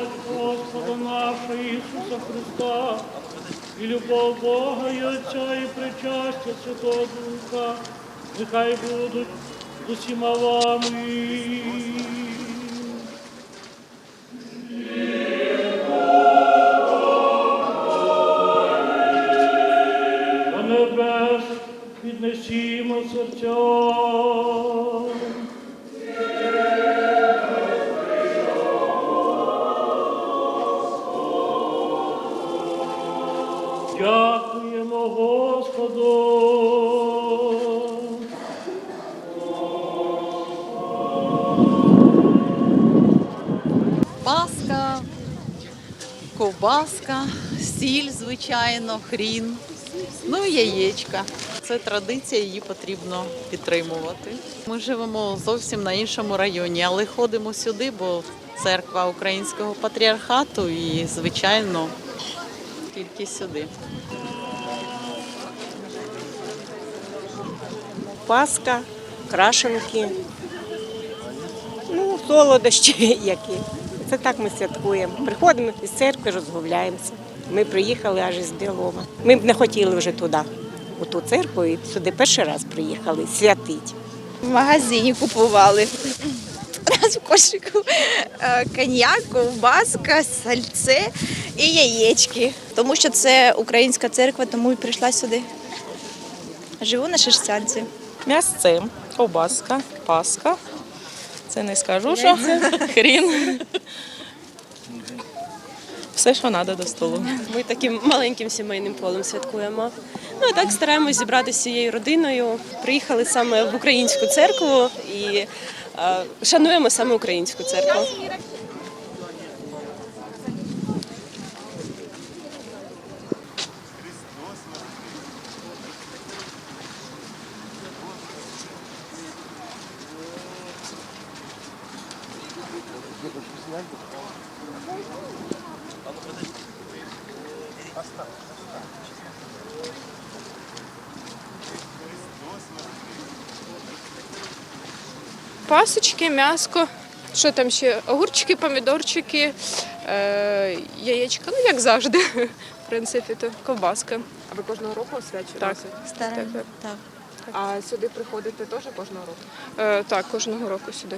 нашого Ісуса Христа, і любов Бога і Отця, і причастя Святого Духа, нехай будуть з усіма вами. Небес піднесімо серця. Дякуємо Господу. Паска, ковбаска, сіль, звичайно, хрін, ну і яєчка. Це традиція, її потрібно підтримувати. Ми живемо зовсім на іншому районі, але ходимо сюди, бо церква українського патріархату і, звичайно, тільки сюди. Паска, крашенки, ну, солодощі які. Це так ми святкуємо. Приходимо із церкви, розмовляємося. Ми приїхали аж із Білова. Ми б не хотіли вже туди, у ту церкву, і сюди перший раз приїхали святить. В магазині купували. Раз в кошику е, коньяк, ковбаска, сальце і яєчки. Тому що це українська церква, тому і прийшла сюди. Живу на Шерстянці. М'ясце, ковбаска, паска. Це не скажу, що хрін. Все, що треба до столу. Ми таким маленьким сімейним колом святкуємо. Ну і так стараємось зібратися всією родиною. Приїхали саме в українську церкву і е, шануємо саме українську церкву. Пасочки, м'яско, що там ще? Огурчики, помідорчики, е, яєчка, ну як завжди, в принципі, то ковбаска. А ви кожного року Так, освячуєтеся? Стараємо. Так, Так. А сюди приходите теж кожного року? е, так, кожного року сюди.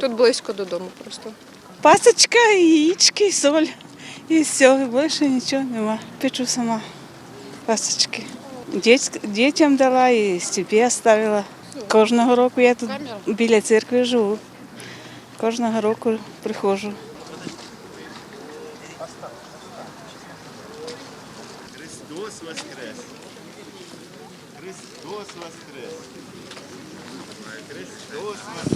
Тут близько додому просто. Пасочка, яєчки, соль. І все, і більше нічого нема. Печу сама пасочки. Дітям дала і собі оставила. Кожного року я тут біля церкви живу. Кожного року приходжу. Христос воскрес! Христос воскрес! Христос воскрес!